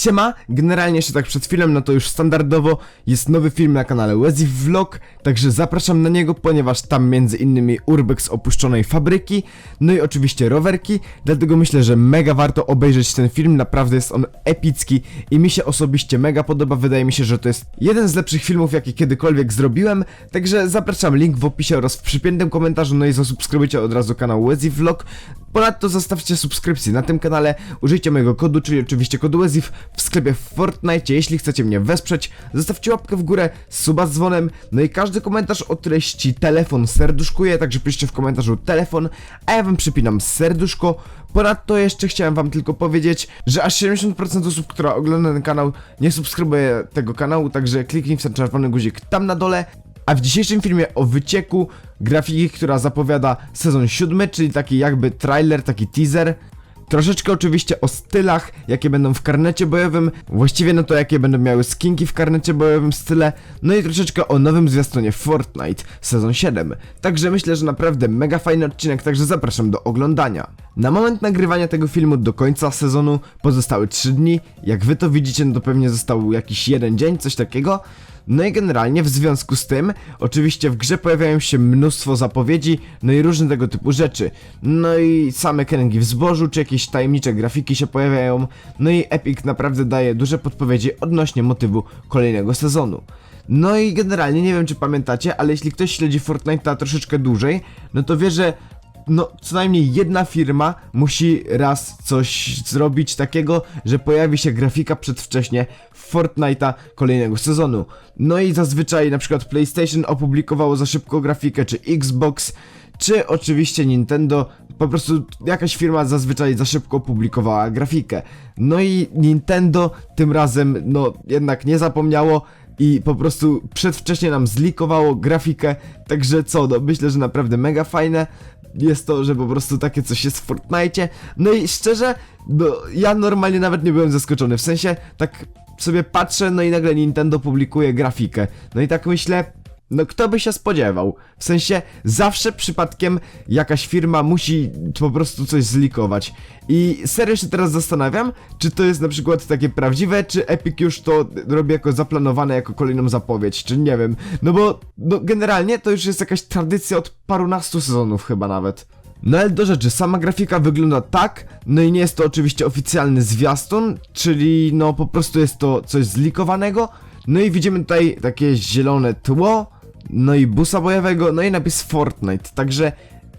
Siema, generalnie jeszcze tak przed chwilą, no to już standardowo jest nowy film na kanale Wezi Vlog, także zapraszam na niego, ponieważ tam między innymi urbex opuszczonej fabryki, no i oczywiście rowerki, dlatego myślę, że mega warto obejrzeć ten film, naprawdę jest on epicki i mi się osobiście mega podoba, wydaje mi się, że to jest jeden z lepszych filmów, jakie kiedykolwiek zrobiłem, także zapraszam, link w opisie oraz w przypiętym komentarzu, no i zasubskrybujcie od razu kanał Wezi Vlog, Ponadto zostawcie subskrypcję na tym kanale, użyjcie mojego kodu, czyli oczywiście kodu WEZIF w sklepie w Fortnite, jeśli chcecie mnie wesprzeć, zostawcie łapkę w górę, suba z dzwonem, no i każdy komentarz o treści telefon serduszkuje, także piszcie w komentarzu telefon, a ja wam przypinam serduszko. Ponadto jeszcze chciałem wam tylko powiedzieć, że aż 70% osób, która ogląda ten kanał, nie subskrybuje tego kanału, także kliknij w ten czerwony guzik tam na dole, a w dzisiejszym filmie o wycieku grafiki, która zapowiada sezon siódmy, czyli taki jakby trailer, taki teaser. Troszeczkę oczywiście o stylach, jakie będą w karnecie bojowym, właściwie no to jakie będą miały skinki w karnecie bojowym style, no i troszeczkę o nowym zwiastunie Fortnite sezon 7. Także myślę, że naprawdę mega fajny odcinek, także zapraszam do oglądania. Na moment nagrywania tego filmu do końca sezonu pozostały 3 dni, jak wy to widzicie, no to pewnie został jakiś jeden dzień, coś takiego. No i generalnie w związku z tym, oczywiście w grze pojawiają się mnóstwo zapowiedzi, no i różne tego typu rzeczy. No i same kręgi w zbożu, czy jakieś tajemnicze grafiki się pojawiają, no i Epic naprawdę daje duże podpowiedzi odnośnie motywu kolejnego sezonu. No i generalnie nie wiem czy pamiętacie, ale jeśli ktoś śledzi Fortnite'a troszeczkę dłużej, no to wie, że no, co najmniej jedna firma musi raz coś zrobić takiego, że pojawi się grafika przedwcześnie Fortnite'a kolejnego sezonu. No i zazwyczaj na przykład PlayStation opublikowało za szybko grafikę, czy Xbox, czy oczywiście Nintendo, po prostu jakaś firma zazwyczaj za szybko opublikowała grafikę. No i Nintendo tym razem, no jednak nie zapomniało, i po prostu przedwcześnie nam zlikowało grafikę, także co, no myślę, że naprawdę mega fajne jest to, że po prostu takie coś jest w Fortnite. No i szczerze, no ja normalnie nawet nie byłem zaskoczony, w sensie tak sobie patrzę, no i nagle Nintendo publikuje grafikę. No i tak myślę, no kto by się spodziewał? W sensie zawsze przypadkiem jakaś firma musi po prostu coś zlikować. I serio się teraz zastanawiam, czy to jest na przykład takie prawdziwe, czy Epic już to robi jako zaplanowane, jako kolejną zapowiedź, czy nie wiem. No bo no generalnie to już jest jakaś tradycja od parunastu sezonów chyba nawet. No ale do rzeczy, sama grafika wygląda tak, no i nie jest to oczywiście oficjalny zwiastun, czyli no po prostu jest to coś zlikowanego, no i widzimy tutaj takie zielone tło, no i busa bojowego, no i napis Fortnite, także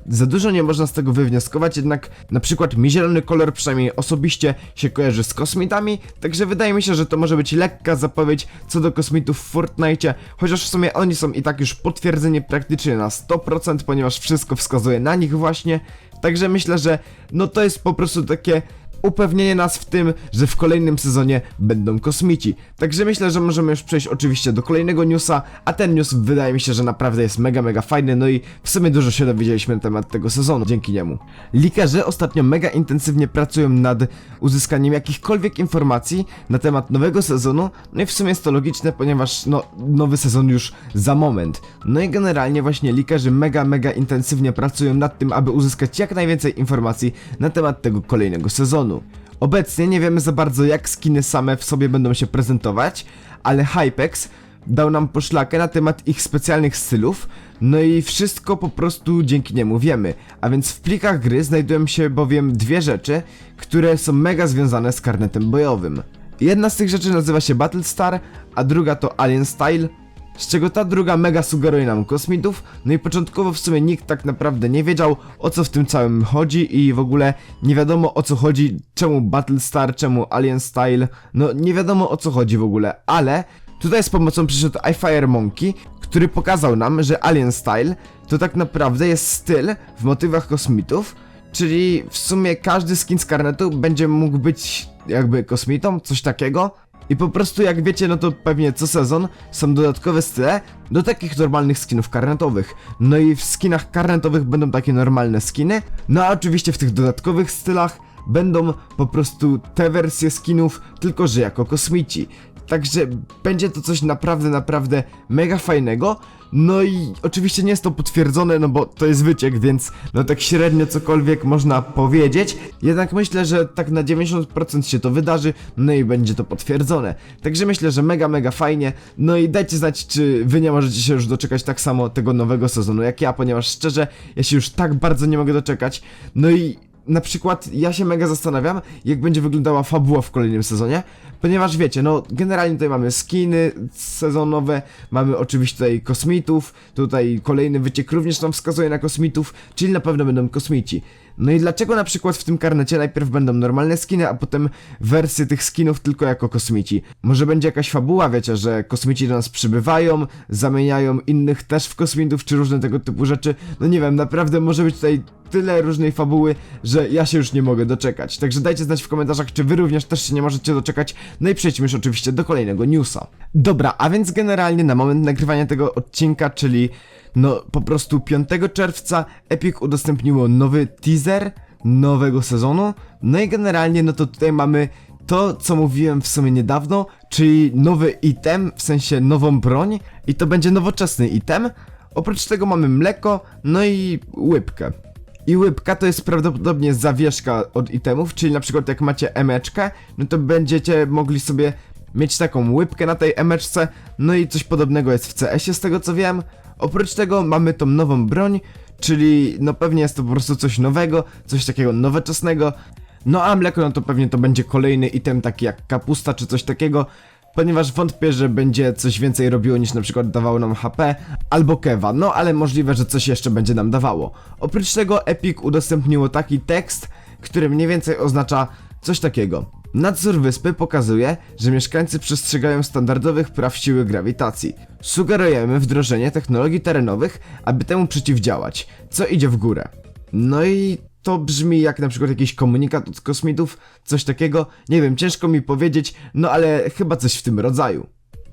za dużo nie można z tego wywnioskować, jednak na przykład mi zielony kolor przynajmniej osobiście się kojarzy z kosmitami, także wydaje mi się, że to może być lekka zapowiedź co do kosmitów w Fortnite, chociaż w sumie oni są i tak już potwierdzeni praktycznie na 100%, ponieważ wszystko wskazuje na nich właśnie, także myślę, że no to jest po prostu takie upewnienie nas w tym, że w kolejnym sezonie będą kosmici. Także myślę, że możemy już przejść oczywiście do kolejnego newsa, a ten news wydaje mi się, że naprawdę jest mega, mega fajny, no i w sumie dużo się dowiedzieliśmy na temat tego sezonu dzięki niemu. Likerzy ostatnio mega intensywnie pracują nad uzyskaniem jakichkolwiek informacji na temat nowego sezonu, no i w sumie jest to logiczne, ponieważ no, nowy sezon już za moment. No i generalnie właśnie likerzy mega, mega intensywnie pracują nad tym, aby uzyskać jak najwięcej informacji na temat tego kolejnego sezonu. Obecnie nie wiemy za bardzo jak skiny same w sobie będą się prezentować, ale Hypex dał nam poszlakę na temat ich specjalnych stylów, no i wszystko po prostu dzięki niemu wiemy. A więc w plikach gry znajdują się bowiem dwie rzeczy, które są mega związane z karnetem bojowym. Jedna z tych rzeczy nazywa się Battlestar, a druga to Alien Style, z czego ta druga mega sugeruje nam kosmitów, no i początkowo w sumie nikt tak naprawdę nie wiedział o co w tym całym chodzi i w ogóle nie wiadomo o co chodzi, czemu Battlestar, czemu Alien Style, no nie wiadomo o co chodzi w ogóle, ale tutaj z pomocą przyszedł iFire Monkey, który pokazał nam, że Alien Style to tak naprawdę jest styl w motywach kosmitów, czyli w sumie każdy skin z karnetu będzie mógł być jakby kosmitą, coś takiego, i po prostu jak wiecie, no to pewnie co sezon są dodatkowe style do takich normalnych skinów karnetowych. No i w skinach karnetowych będą takie normalne skiny, no a oczywiście w tych dodatkowych stylach będą po prostu te wersje skinów, tylko że jako kosmici. Także będzie to coś naprawdę, naprawdę mega fajnego. No i oczywiście nie jest to potwierdzone, no bo to jest wyciek, więc no tak średnio cokolwiek można powiedzieć. Jednak myślę, że tak na 90% się to wydarzy, no i będzie to potwierdzone. Także myślę, że mega, mega fajnie. No i dajcie znać, czy wy nie możecie się już doczekać tak samo tego nowego sezonu jak ja, ponieważ szczerze, ja się już tak bardzo nie mogę doczekać. No i na przykład ja się mega zastanawiam, jak będzie wyglądała fabuła w kolejnym sezonie, ponieważ wiecie, no generalnie tutaj mamy skiny sezonowe, mamy oczywiście tutaj kosmitów, tutaj kolejny wyciek również nam wskazuje na kosmitów, czyli na pewno będą kosmici. No i dlaczego na przykład w tym karnecie najpierw będą normalne skiny, a potem wersje tych skinów tylko jako kosmici? Może będzie jakaś fabuła, wiecie, że kosmici do nas przybywają, zamieniają innych też w kosmitów, czy różne tego typu rzeczy? No nie wiem, naprawdę może być tutaj tyle różnej fabuły, że ja się już nie mogę doczekać. Także dajcie znać w komentarzach, czy wy również też się nie możecie doczekać. No i przejdźmy już oczywiście do kolejnego newsa. Dobra, a więc generalnie na moment nagrywania tego odcinka, czyli no po prostu 5 czerwca Epic udostępniło nowy teaser nowego sezonu. No i generalnie no to tutaj mamy to, co mówiłem w sumie niedawno, czyli nowy item, w sensie nową broń i to będzie nowoczesny item. Oprócz tego mamy mleko, no i łybkę. I łybka to jest prawdopodobnie zawieszka od itemów, czyli na przykład jak macie emeczkę, no to będziecie mogli sobie mieć taką łybkę na tej emeczce, no i coś podobnego jest w CS-ie z tego co wiem. Oprócz tego mamy tą nową broń, czyli no pewnie jest to po prostu coś nowego, coś takiego nowoczesnego. No a mleko no to pewnie to będzie kolejny item taki jak kapusta czy coś takiego, ponieważ wątpię, że będzie coś więcej robiło niż na przykład dawało nam HP albo kewa, no ale możliwe, że coś jeszcze będzie nam dawało. Oprócz tego Epic udostępniło taki tekst, który mniej więcej oznacza coś takiego. Nadzór wyspy pokazuje, że mieszkańcy przestrzegają standardowych praw siły grawitacji. Sugerujemy wdrożenie technologii terenowych, aby temu przeciwdziałać, co idzie w górę. No i to brzmi jak na przykład jakiś komunikat od kosmitów, coś takiego, nie wiem, ciężko mi powiedzieć, no ale chyba coś w tym rodzaju.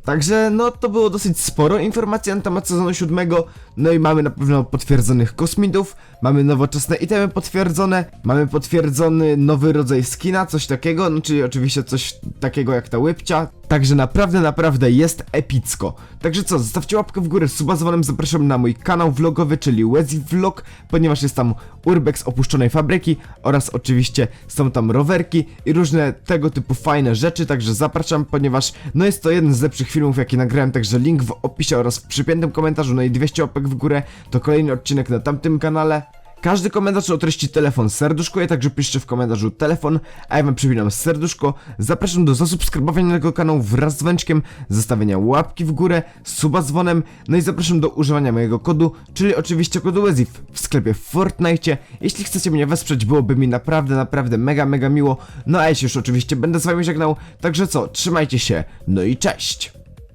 Także no to było dosyć sporo informacji na temat sezonu siódmego, no i mamy na pewno potwierdzonych kosmitów, mamy nowoczesne itemy potwierdzone, mamy potwierdzony nowy rodzaj skina, coś takiego, no czyli oczywiście coś takiego jak ta łybcia, także naprawdę, naprawdę jest epicko. Także co, zostawcie łapkę w górę, suba z dzwonem, zapraszam na mój kanał vlogowy, czyli Wezi Vlog, ponieważ jest tam urbex opuszczonej fabryki oraz oczywiście są tam rowerki i różne tego typu fajne rzeczy, także zapraszam, ponieważ no jest to jeden z lepszych filmów jakie nagrałem, także link w opisie oraz w przypiętym komentarzu, no i 200 łapek w górę, to kolejny odcinek na tamtym kanale. Każdy komentarz o treści telefon serduszkuję, także piszcie w komentarzu telefon, a ja wam przypinam serduszko. Zapraszam do zasubskrybowania tego kanału wraz z dzwoneczkiem, zostawienia łapki w górę, suba dzwonem, no i zapraszam do używania mojego kodu, czyli oczywiście kodu WEZIF w sklepie w Fortnite. Jeśli chcecie mnie wesprzeć, byłoby mi naprawdę, naprawdę mega, mega miło. No a ja się już oczywiście będę z wami żegnał, także co, trzymajcie się, no i cześć!